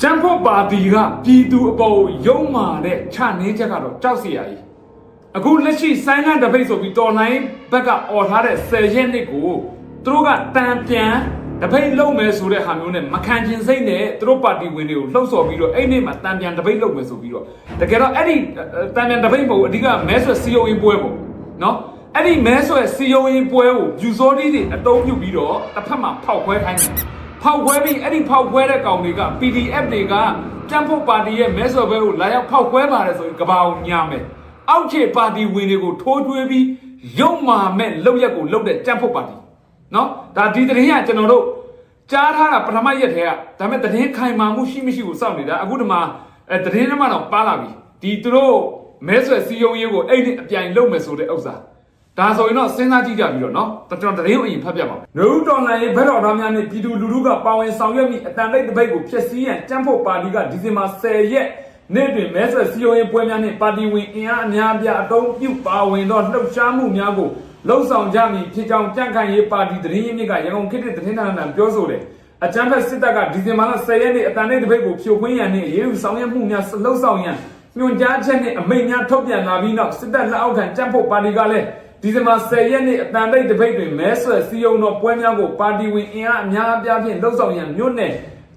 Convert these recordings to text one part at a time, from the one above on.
ကျန်းဖို့ပါတီကပြည်သူအပေါ်ယုံမာတဲ့ခြာနှင်းချက်ကတော့ကြောက်စရာကြီးအခုလက်ရှိဆိုင်းလန့်တပိတ်ဆိုပြီးတော်လိုင်းဘက်ကអော်ထားတဲ့10ရက်နှစ်ကိုသူတို့ကတန်ပြန်တပိတ်လုံမယ်ဆိုတဲ့ဟာမျိုးနဲ့မခံချင်စိတ်နဲ့သူတို့ပါတီဝင်တွေကိုလှုပ်ဆော်ပြီးတော့အဲ့နေ့မှာတန်ပြန်တပိတ်လုံမယ်ဆိုပြီးတော့တကယ်တော့အဲ့ဒီတန်ပြန်တပိတ်မဟုတ်ဘူးအဓိကမဲဆွဲစီယိုအင်းပွဲပေါ့နော်အဲ့ဒီမဲဆွဲစီယိုအင်းပွဲကိုယူစောတီးတွေအတုံးပြုပြီးတော့တစ်ဖက်မှာဖောက်ခွဲခိုင်းတယ် ဖောက်ခွဲပြီးအဲ့ဒီဖောက်ခွဲတဲ့ကောင်တွေက PDF တွေကကျန်းဖို့ပါတီရဲ့မဲဆော်ဘဲကိုလာရောက်ဖောက်ခွဲပါတယ်ဆိုရင်ကဘာကိုညာမယ်အောက်ခြေပါတီဝင်တွေကိုထိုးထွေးပြီးရုံမာမဲ့လောက်ရက်ကိုလောက်တဲ့ကျန်းဖို့ပါတီနော်ဒါဒီတရင်ကကျွန်တော်တို့ကြားထားတာပထမရက်တည်းကဒါပေမဲ့တရင်ခိုင်မာမှုရှိမရှိကိုစောင့်နေတာအခုဒီမှာအဲတရင်ထဲမှာတော့ပါလာပြီဒီသူတို့မဲဆွယ်စီယုံရေးကိုအဲ့ဒီအပြိုင်လုပ်မယ်ဆိုတဲ့ဥစ္စာ ဒါဆိုရင်တော့စဉ်းစားကြည့်ကြပြီးတော့เนาะကျွန်တော်တရင်ကိုအရင်ဖတ်ပြပါမယ်။နယူးတော်လန်ရေးဘက်တော်သားများနဲ့ပြည်သူလူထုကပါဝင်ဆောင်ရွက်မိအတန်တိတ်တပိတ်ကိုဖျက်ဆီးရန်ကြမ်းဖို့ပါတီကဒီဇင်ဘာ10ရက်နေ့တွင်မဲဆွယ်စီယိုရင်ပွဲများနှင့်ပါတီဝင်အင်အားအများအပြားအတုံးပြုပါဝင်သောလှုပ်ရှားမှုများကိုလှုံ့ဆော်ကြမည်ဖြစ်ကြောင်းကြံ့ခိုင်ရေးပါတီတရင်ရင်းမြစ်ကရန်ကုန်ခေတ်သစ်သတင်းဌာနပြောဆိုတယ်။အကြမ်းဖက်စစ်တပ်ကဒီဇင်ဘာလ10ရက်နေ့အတန်တိတ်တပိတ်ကိုဖြိုခွင်းရန်နှင့်ရေးယူဆောင်ရွက်မှုများလှုံ့ဆော်ရန်ညွှန်ကြားချက်နှင့်အမိန့်များထုတ်ပြန်လာပြီးနောက်စစ်တပ်လက်အောက်ခံကြမ်းဖို့ပါတီကလည်း ဒီဇင်ဘာ10ရက်နေ့အတန်တိတ်တပိတ်တွင်မဲဆွယ်စီယုံတော်ပွဲများကိုပါတီဝင်အင်အားအများအပြားဖြင့်လှုပ်ဆောင်ရန်မြို့နယ်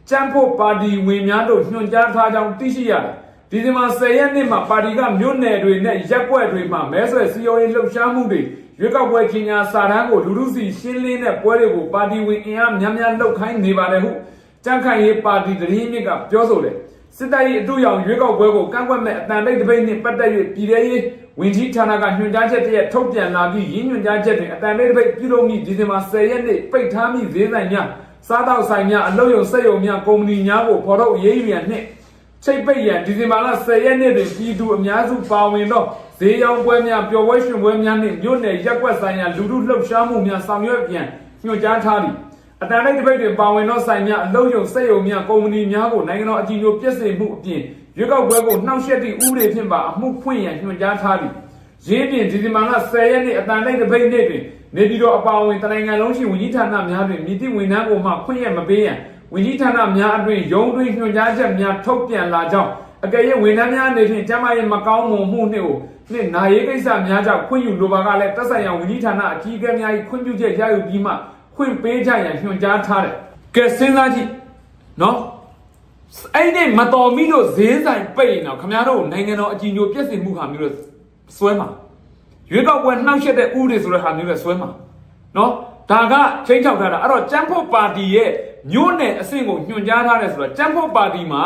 ကျန်းဖို့ပါတီဝင်များတို့ညွှန်ကြားထားကြောင်းသိရှိရတယ်။ဒီဇင်ဘာ10ရက်နေ့မှာပါတီကမြို့နယ်တွေနဲ့ရပ်ကွက်တွေမှာမဲဆွယ်စီယုံရေးလှုပ်ရှားမှုတွေရွေးကောက်ပွဲကြီးညာစာတမ်းကိုလူလူစီရှင်းလင်းတဲ့ပွဲတွေကိုပါတီဝင်အင်အားများများလှုပ်ခိုင်းနေပါတယ်ဟုကြံ့ခိုင်ရေးပါတီတရင်မြစ်ကပြောဆိုတယ်။ စစ်တပ်၏အတူရောင်ရွေးကောက်ပွဲကိုကန့်ကွက်မဲ့အတန်တိတ်တပိတ်နှင့်ပတ်သက်၍ပြည်ထရေးဝင်ကြီးဌာနကညွှန်ကြားချက်တရက်ထုတ်ပြန်လာပြီးရင်းညွှန်ကြားချက်တွင်အတန်တိတ်တပိတ်ပြုလုပ်မိဒီဇင်ဘာ10ရက်နေ့ပိတ်ထားမိဈေးဆိုင်များစားတောက်ဆိုင်များအလုပ်ရုံစက်ရုံများကုမ္ပဏီများကိုဖော်ထုတ်အရေးယူရန်နှင့်ချိတ်ပိတ်ရန်ဒီဇင်ဘာလ10ရက်နေ့တွင်ပြည်သူအများစုပါဝင်သောဈေးရောင်းပွဲများပျော်ပွဲရွှင်ပွဲများနှင့်မြို့နယ်ရက်ကွက်ဆိုင်ရာလူထုလှုပ်ရှားမှုများဆောင်ရွက်ပြန်ညွှန်ကြားထားသည် အတန်တိတ်တပိတ်တွင်ပါဝင်သောဆိုင်များအလုံးယုံစက်ယုံများကုမ္ပဏီများကိုနိုင်ငံတော်အကြီးအကျယ်ပြည့်စုံမှုအပြင်ရွေးကောက်ပွဲကိုနှောက်ယှက်သည့်ဥပဒေဖြင့်ပါအမှုဖွင့်ရန်ညွှန်ကြားထားသည်။ရင်းပြင်ဒီဇင်ဘာလ10ရက်နေ့အတန်တိတ်တပိတ်နေ့တွင်နေပြည်တော်အပါအဝင်တနိုင်ငံလုံးရှိဝန်ကြီးဌာနများတွင်မြစ်တိဝန်ထမ်းကိုမှဖွင့်ရမပေးရန်ဝန်ကြီးဌာနများအတွင်ရုံးတွင်ညွှန်ကြားချက်များထုတ်ပြန်လာကြောင်းအကယ်၍ဝန်ထမ်းများအနေဖြင့်ကျန်းမာရေးမကောင်းမွန်မှုနှင့်ကိုနှင့်နာရေးကိစ္စများကြောင့်ခွင့်ယူလိုပါကလည်းတက်ဆိုင်ရာဝန်ကြီးဌာနအကြီးအကဲများ၏ခွင့်ပြုချက်ရယူပြီးမှ ခွင့်ပေးကြရန်ညွှန်ကြားထားတယ်။ကဲစဉ်းစားကြည့်နော်အဲ့ဒီမတော်မီလို့ဈေးဆိုင်ပိတ်ရင်တော့ခမရတို့နိုင်ငံတော်အကြီးအကျယ်ပြည့်စုံမှုဟာမျိုးလို့စွဲမှာရွေးကောက်ပွဲနှောက်ယှက်တဲ့ဥပဒေဆိုတဲ့ဟာမျိုးလည်းစွဲမှာနော်ဒါကချိန်ချောက်ထားတာအဲ့တော့ကျန်းဖို့ပါတီရဲ့မြို့နယ်အဆင့်ကိုညွှန်ကြားထားတယ်ဆိုတော့ကျန်းဖို့ပါတီမှာ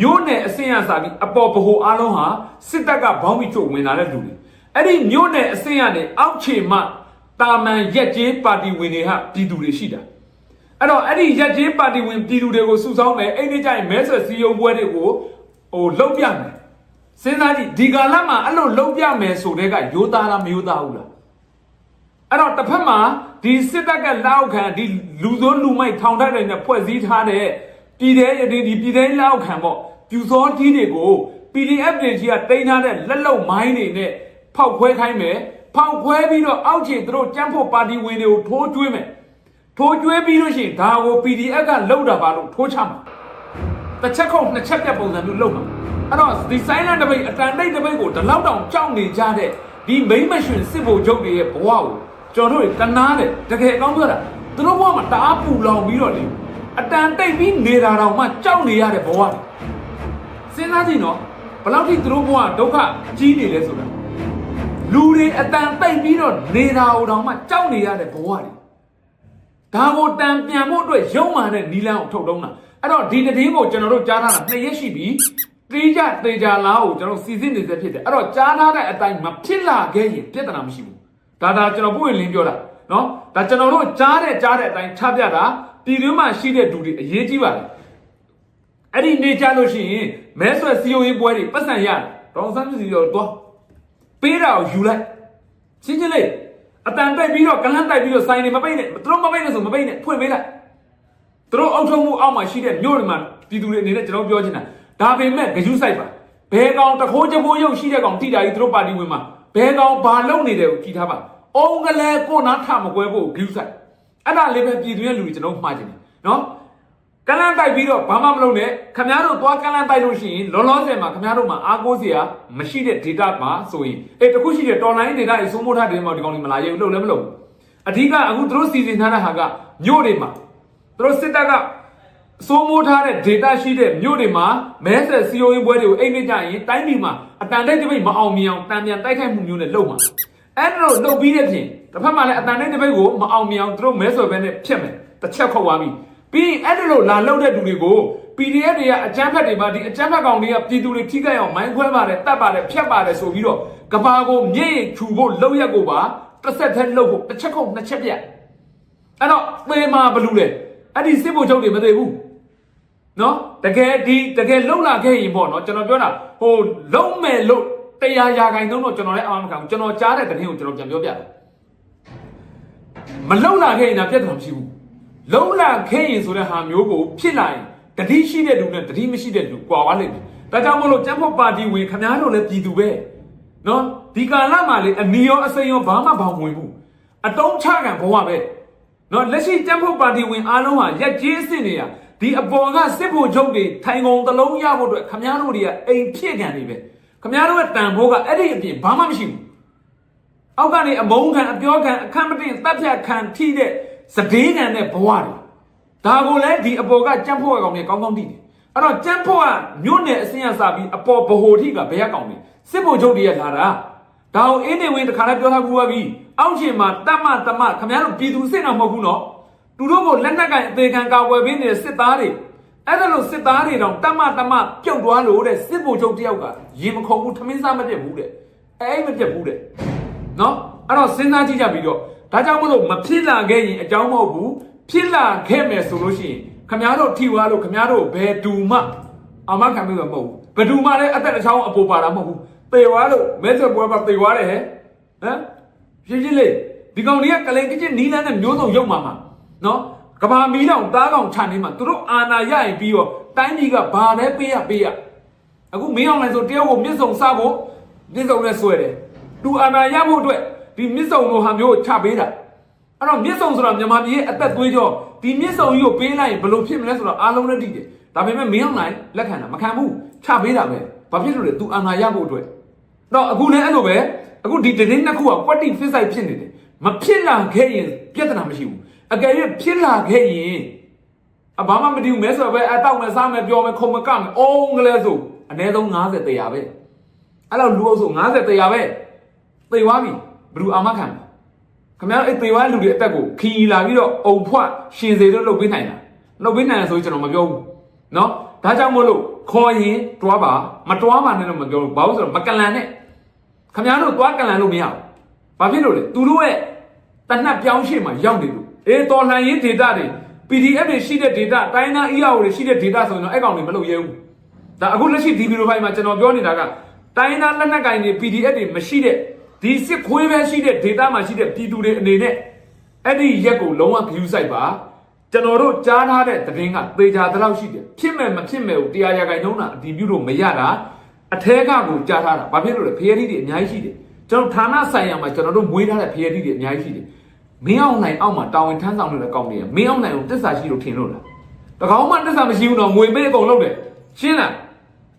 မြို့နယ်အဆင့်ရစာပြီးအပေါ်ဗဟိုအားလုံးဟာစစ်တပ်ကဘောင်းပြီးချုပ်ဝင်လာတဲ့လူတွေအဲ့ဒီမြို့နယ်အဆင့်ကနေအောက်ခြေမှ တာမန်ရက်ကျေးပါတီဝင်တွေဟာပြည်သူတွေရှိတာအဲ့တော့အဲ့ဒီရက်ကျေးပါတီဝင်ပြည်သူတွေကိုစုဆောင်းမယ်အဲ့ဒီကြိုင်မဲဆွယ်စည်းရုံးပွဲတွေကိုဟိုလှုပ်ပြမယ်စဉ်းစားကြည့်ဒီကာလမှာအဲ့လိုလှုပ်ပြမယ်ဆိုတဲ့ကရိုးသားလားမရိုးသားဘူးလားအဲ့တော့တစ်ဖက်မှာဒီစစ်တပ်ကလောက်ခံဒီလူစိုးလူမိုက်ထောင်ထားတဲ့နဲ့ဖွဲ့စည်းထားတဲ့ပြည်သေးဒီဒီပြည်သေးလောက်ခံပေါ့ပြူစောတီးတွေကို PDF တွေကြီးကတိန်းထားတဲ့လက်လုံမိုင်းတွေနဲ့ဖောက်ခွဲခိုင်းမယ် ဖောက်ခွဲပြီးတော့အောက်ခြေသူတို့ကြမ်းဖို့ပါတီဝင်တွေကိုထိုးကျွေးမယ်ထိုးကျွေးပြီးလို့ရှိရင်ဒါကို PDF ကလောက်တာပါလို့ထိုးချမှာတစ်ချက်ခုံနှစ်ချက်ပြတ်ပုံစံမျိုးလောက်မှာအဲ့တော့ဒီဆိုင်လန်တပိတ်အတန်တိတ်တပိတ်ကိုဒီလောက်တောင်ကြောက်နေကြတဲ့ဒီမိမ့်မရှင်စစ်ဘုံချုပ်တွေရဲ့ဘဝကိုကျွန်တော်တို့တနာတယ်တကယ်အကောင်းပြောတာသူတို့ဘဝမှာတအားပူလောင်ပြီးတော့လေအတန်တိတ်ပြီးနေတာတောင်မှကြောက်နေရတဲ့ဘဝတွေစဉ်းစားကြည့်နော်ဘယ်လောက်ထိသူတို့ဘဝဒုက္ခကြီးနေလဲဆိုတာ လူတွေအတန်တိတ်ပြီးတော့နေတာတောင်မှကြောက်နေရတဲ့ဘဝတွေဒါကိုတန်ပြန်ဖို့အတွက်ရုံမာတဲ့နီလန်းကိုထုတ်တုံးတာအဲ့တော့ဒီတည်င်းကိုကျွန်တော်တို့ကြားထားတာနှစ်ရက်ရှိပြီတေးကြတေးကြလားကိုကျွန်တော်စီစစ်နေစေဖြစ်တယ်အဲ့တော့ကြားထားတဲ့အတိုင်းမဖြစ်လာခဲ့ရင်ပြဿနာမရှိဘူးဒါဒါကျွန်တော်ပွင့်လင်းပြောတာနော်ဒါကျွန်တော်တို့ကြားတဲ့ကြားတဲ့အတိုင်းချပြတာပြည်တွင်းမှာရှိတဲ့သူတွေအရေးကြီးပါတယ်အဲ့ဒီနေကြလို့ရှိရင်မဲဆွဲစီယိုရေးပွဲတွေပတ်စံရတယ်ဒေါန်ဆန်းစီရောတော့ ပေးတာကိုယူလိုက်ချင်းချင်းလေးအတန်တိုက်ပြီးတော့ကလန်းတိုက်ပြီးတော့ဆိုင်နေမပိတ်နဲ့သူတို့မပိတ်နဲ့ဆိုမပိတ်နဲ့ဖွင့်ပေးလိုက်သူတို့အုပ်ချုပ်မှုအောက်မှာရှိတဲ့မြို့တွေမှာပြည်သူတွေအနေနဲ့ကျွန်တော်ပြောချင်တာဒါပေမဲ့ဂယုစိုက်ပါဘဲကောင်တခိုးချမိုးရုပ်ရှိတဲ့ကောင်တိတာကြီးသူတို့ပါတီဝင်မှာဘဲကောင်ဘာလုပ်နေတယ်ကိုကြည်ထားပါအုံကလေးကိုနားထမကွဲဖို့ဂယုစိုက်အဲ့ဒါလေးပဲပြည်သူရဲ့လူတွေကျွန်တော်မှားချင်တယ်နော် ကလန်းတိုက်ပြီးတော့ဘာမှမလုပ်နဲ့ခမားတို့သွားကလန်းတိုက်လို့ရှိရင်လောလောဆယ်မှာခမားတို့မှာအားကိုးစရာမရှိတဲ့ data မှာဆိုရင်အဲတခုရှိတဲ့ online data တွေစိုးမိုးထားတဲ့မှာဒီကောင်တွေမလာရဘူးလို့လည်းမလုပ်ဘူးအဓိကအခုသူတို့စီစဉ်ထားတဲ့ဟာကမြို့တွေမှာသူတို့စစ်တပ်ကစိုးမိုးထားတဲ့ data ရှိတဲ့မြို့တွေမှာမဲဆက်စီယိုရင်ပွဲတွေကိုအိမ်နေကြရင်တိုင်းပြည်မှာအတန်တိတ်တပိတ်မအောင်မြင်အောင်တံပြန်တိုက်ခိုက်မှုမျိုးနဲ့လုပ်မှာအဲ့ဒါလို့လုပ်ပြီးတဲ့ပြင်တစ်ဖက်မှာလည်းအတန်တိတ်တပိတ်ကိုမအောင်မြင်အောင်သူတို့မဲဆွယ်ဘဲနဲ့ဖြတ်မယ်တစ်ချက်ခုတ်သွားပြီ ပြီးရင်အဲ့ဒါလို့လာလောက်တဲ့သူတွေကို PDF တွေကအကြမ်းဖက်တွေမှာဒီအကြမ်းဖက်ကောင်တွေကပြည်သူတွေထိခိုက်အောင်မိုင်းခွဲပါတယ်တတ်ပါတယ်ဖြတ်ပါတယ်ဆိုပြီးတော့ကဘာကိုမြင့်ရင်ခြူဖို့လောက်ရက်ကိုပါတစ်ဆက်တည်းလှုပ်ဖို့တစ်ချက်ခုတ်နှစ်ချက်ပြတ်အဲ့တော့သေမာဘလူလေအဲ့ဒီစစ်ဖို့ချုပ်တွေမသေးဘူးနော်တကယ်ဒီတကယ်လှုပ်လာခဲ့ရင်ပေါ့နော်ကျွန်တော်ပြောတာဟိုလုံးမဲ့လို့တရားရာခိုင်နှုန်းတော့ကျွန်တော်လည်းအာမခံဘူးကျွန်တော်ကြားတဲ့သတင်းကိုကျွန်တော်ပြန်ပြောပြတယ်မလှုပ်လာခဲ့ရင်တော့ပြဿနာမရှိဘူး လုံလာခဲ့ရင်ဆိုတဲ့ဟာမျိုးကိုဖြစ်လာရင်တတိရှိတဲ့လူနဲ့တတိမရှိတဲ့လူကွာသွားလိမ့်မယ်။ဒါကြောင့်မို့လို့ကျန်းဖို့ပါတီဝင်ခမားတို့လည်းပြည်သူပဲ။နော်ဒီကာလမှာလေအနီရောအစိမ်းရောဘာမှဘောင်ဝင်ဘူး။အတုံးချကံဘဝပဲ။နော်လက်ရှိကျန်းဖို့ပါတီဝင်အားလုံးဟာရက်ကြီးအစ်စ်နေရဒီအပေါ်ကစစ်ဖို့ချုပ်တွေထိုင်ကုန်တစ်လုံးရဖို့အတွက်ခမားတို့တွေကအိမ်ဖြစ်ကန်နေပဲ။ခမားတို့ရဲ့တန်ဖိုးကအဲ့ဒီအပြင်ဘာမှမရှိဘူး။အောက်ကနေအမုန်းခံအပြောခံအခမ်းမတင်တပ်ဖြတ်ခံထိတဲ့ စဒေးခံတဲ့ဘဝတွေဒါကိုလည်းဒီအပေါ်ကကြမ်းဖို့ကောင်တွေကောင်းကောင်းသိတယ်အဲ့တော့ကြမ်းဖို့ကမြို့နယ်အစင်းရစပြီးအပေါ်ဘဟိုထိကဘယ်ရကောင်တွေစစ်ဖို့ချုပ်တွေရလာတာဒါကိုအင်းနေဝင်တခါလည်းပြောထားဘူးပါပြီအောက်ရှင်မှာတတ်မတမခမရတို့ပြည်သူစစ်တော့မဟုတ်ဘူးနော်သူတို့ကိုလက်နက်ကင်အသေးခံကာကွယ်ပေးနေတဲ့စစ်သားတွေအဲ့ဒါလို့စစ်သားတွေတော့တတ်မတမပြုတ်သွားလို့တဲ့စစ်ဖို့ချုပ်တယောက်ကရင်မခုန်ဘူးထမင်းစားမပြတ်ဘူးတဲ့အဲ့မပြတ်ဘူးတဲ့နော်အဲ့တော့စဉ်းစားကြည့်ကြပြီးတော့ ဒါကြောင့်မလို့မဖြစ်လာခဲ့ရင်အကြောင်းမဟုတ်ဘူးဖြစ်လာခဲ့မယ်ဆိုလို့ရှိရင်ခမားတို့ထိွားလို့ခမားတို့ဘယ်ဒူမှအမခံမိမှာမဟုတ်ဘူးဘယ်ဒူမှလည်းအသက်တစ်ချောင်းအပေါ်ပါတာမဟုတ်ဘူးသေသွားလို့မဲဆွပွဲမှာသေသွားတယ်ဟဲ့ဟမ်ရှင်းရှင်းလေးဒီကောင်တွေကကလိန်ကချင်းနီးလန်းနဲ့မျိုးစုံရုပ်မှာမှာနော်ကဘာမီးတောင်တားကောင်ခြံနေမှာသူတို့အာနာရရင်ပြီးတော့တိုင်းပြည်ကဘာလဲပေးရပေးရအခုမင်းအောင်လိုက်ဆိုတယောက်ကိုမြစ်စုံစဖို့မြစ်စုံနဲ့ဆွဲတယ်သူအာနာရဖို့အတွက် ဒီမြစ်စုံလိုဟာမျိုးကိုချပေးတာအဲ့တော့မြစ်စုံဆိုတာမြန်မာပြည်ရဲ့အသက်သွေးကြောဒီမြစ်စုံကြီးကိုပေးလိုက်ရင်ဘယ်လိုဖြစ်မလဲဆိုတော့အားလုံးလည်းသိတယ်ဒါပေမဲ့မင်းအောင်လိုက်လက်ခံတာမခံဘူးချပေးတာပဲဘာဖြစ်လို့လဲသူအာနာရဖို့အတွက်တော့အခုလည်းအဲ့လိုပဲအခုဒီတင်းနှစ်ခုကကွက်တိဖစ်ဆိုင်ဖြစ်နေတယ်မဖြစ်လာခဲ့ရင်ပြဿနာမရှိဘူးအကယ်၍ဖြစ်လာခဲ့ရင်အဘာမှမတည်ဘူးမဲဆိုတော့ပဲအတောက်မဲ့စားမဲ့ပြောမဲ့ခုံမကမဲ့အုံးကလေးဆိုအနည်းဆုံး90တရားပဲအဲ့တော့လူအုပ်ဆို90တရားပဲသေသွားပြီ ဘယ်သူအာမခံလဲခင်ဗျားတို့အဲ့သေသွားတဲ့လူတွေအသက်ကိုခီးလာပြီးတော့အုံဖွက်ရှင်စေလို့လုပ်ပေးနိုင်တာလုပ်ပေးနိုင်တယ်ဆိုရင်ကျွန်တော်မပြောဘူးเนาะဒါကြောင့်မို့လို့ခေါ်ရင်တွားပါမတွားပါနဲ့တော့မပြောဘူးဘာလို့ဆိုတော့မကလန်နဲ့ခင်ဗျားတို့တွားကလန်လို့မရဘူးဘာဖြစ်လို့လဲသူတို့ရဲ့တနတ်ပြောင်းရှေ့မှာရောက်နေလို့အေးတော်လှန်ရေး data တွေ PDF တွေရှိတဲ့ data တိုင်းသား EAO တွေရှိတဲ့ data ဆိုရင်တော့အဲ့ကောင်တွေမလုပ်ရဲဘူးဒါအခုလက်ရှိဒီဗီဒီယိုဖိုင်မှာကျွန်တော်ပြောနေတာကတိုင်းသားလက်နက်ကင်တွေ PDF တွေမရှိတဲ့ ဒီစစ်ခွေးပဲရှိတဲ့ data မှာရှိတဲ့ပြည်သူတွေအနေနဲ့အဲ့ဒီရက်ကိုလုံးဝ view site ပါကျွန်တော်တို့ကြားထားတဲ့သတင်းကသေချာတလောက်ရှိတယ်ဖြစ်မဲ့မဖြစ်မဲ့ကိုတရားရဂိုင်နှုံးတာအတီးပြုလို့မရတာအထဲကကိုကြားထားတာဘာဖြစ်လို့လဲဖျေရီတွေအများကြီးရှိတယ်ကျွန်တော်ဌာနဆိုင်ရာမှာကျွန်တော်တို့မွေးထားတဲ့ဖျေရီတွေအများကြီးရှိတယ်မင်းအောင်နိုင်အောက်မှာတာဝန်ထမ်းဆောင်နေတဲ့ကောင်းနေရမင်းအောင်နိုင်ကိုတစ္ဆာရှိလို့ထင်လို့လားတကောင်မှတစ္ဆာမရှိဘူးတော့ငွေပေးအကုန်လုပ်တယ်ရှင်းလား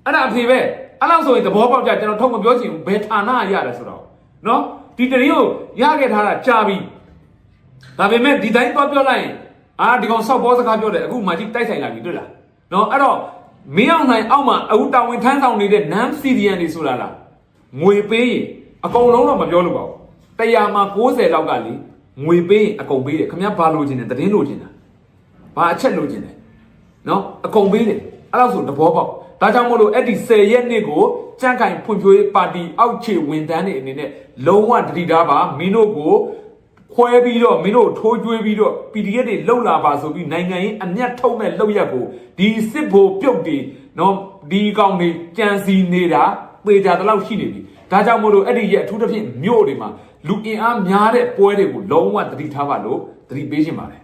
အဲ့ဒါအဖေပဲအဲ့လောက်ဆိုရင်သဘောပေါက်ကြကျွန်တော်ထုတ်မပြောချင်ဘူးဘယ်ဌာနရရတယ်ဆိုတော့ နော်ဒီတရင်ကိုရခဲ့ထားတာကြာပြီဒါပေမဲ့ဒီတိုင်းသွားပြောလိုက်ရင်အာဒီကောင်ဆောက်ပေါ်စကားပြောတယ်အခုမှကြီးတိုက်ဆိုင်လာပြီတွေ့လားနော်အဲ့တော့မင်းအောင်နိုင်အောက်မှာအခုတာဝန်ထမ်းဆောင်နေတဲ့ non civilian တွေဆိုတာလားငွေပေးရင်အကုန်လုံးတော့မပြောလို့ပါဘူးတရားမှာ60လောက်ကလေငွေပေးရင်အကုန်ပေးတယ်ခင်ဗျားဘာလိုချင်တယ်သတင်းလိုချင်တာဘာအချက်လိုချင်တယ်နော်အကုန်ပေးတယ်အဲ့လောက်ဆိုတဘောပေါက် ဒါကြောင့်မို့လို့အဲ့ဒီ10ရက်နေ့ကိုကြန့်ကင်ဖွံ့ဖြိုးရေးပါတီအောက်ခြေဝန်ထမ်းတွေအနေနဲ့လုံးဝတတိထားပါမင်းတို့ကိုခွဲပြီးတော့မင်းတို့ထိုးကျွေးပြီးတော့ PDF တွေလှုပ်လာပါဆိုပြီးနိုင်ငံရေးအမျက်ထုတ်မဲ့လှုပ်ရက်ကိုဒီစစ်ဘိုလ်ပြုတ်တွေနော်ဒီကောင်တွေကြံစီနေတာပေကြတဲ့လောက်ရှိနေပြီဒါကြောင့်မို့လို့အဲ့ဒီရဲ့အထူးသဖြင့်မြို့တွေမှာလူအင်အားများတဲ့ပွဲတွေကိုလုံးဝတတိထားပါလို့တတိပေးရှင်ပါတယ်